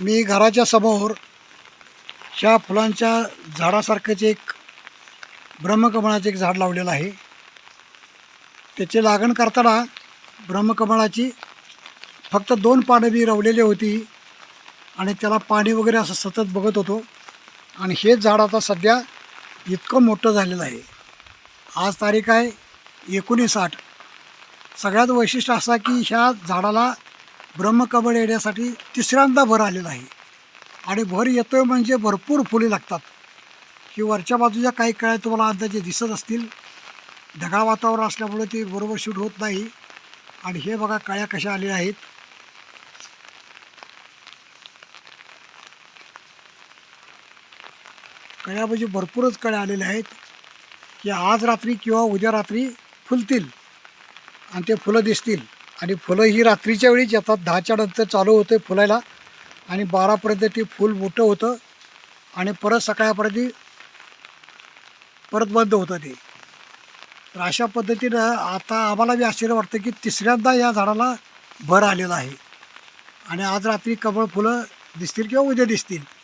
मी घराच्या समोर ह्या फुलांच्या झाडासारखंच एक ब्रह्मकमळाचं एक झाड लावलेलं आहे. त्याची लागण करताना ब्रह्मकमळाची फक्त दोन पानं मी रवलेली होती आणि त्याला पाणी वगैरे असं सतत बघत होतो. आणि हेच झाड आता सध्या इतकं मोठं झालेलं आहे. आज तारीख आहे एकोणीस आठ. सगळ्यात वैशिष्ट्य असा की ह्या झाडाला ब्रह्मकमळ येण्यासाठी तिसऱ्यांदा भर आलेला आहे. आणि भर येतोय म्हणजे भरपूर फुले लागतात. की वरच्या बाजूच्या काही कळ्या तुम्हाला अंदाजे दिसत असतील. ढगाळ वातावरण असल्यामुळे ते बरोबर शूट होत नाही. आणि हे बघा काळ्या कशा आलेल्या आहेत. कळ्या म्हणजे भरपूरच कळ्या आलेल्या आहेत. की आज रात्री किंवा उद्या रात्री फुलतील. आणि ते फुलं दिसतील. आणि फुलं ही रात्रीच्या वेळीच येतात. दहाच्या नंतर चालू होते फुलायला. आणि बारापर्यंत ते फूल मोठं होतं. आणि परत सकाळपर्यंत परत बंद होतं ते. तर अशा पद्धतीनं आता आम्हाला बी आश्चर्य वाटतं की तिसऱ्यांदा या झाडाला भर आलेला आहे. आणि आज रात्री कमळ फुलं दिसतील किंवा उद्या दिसतील.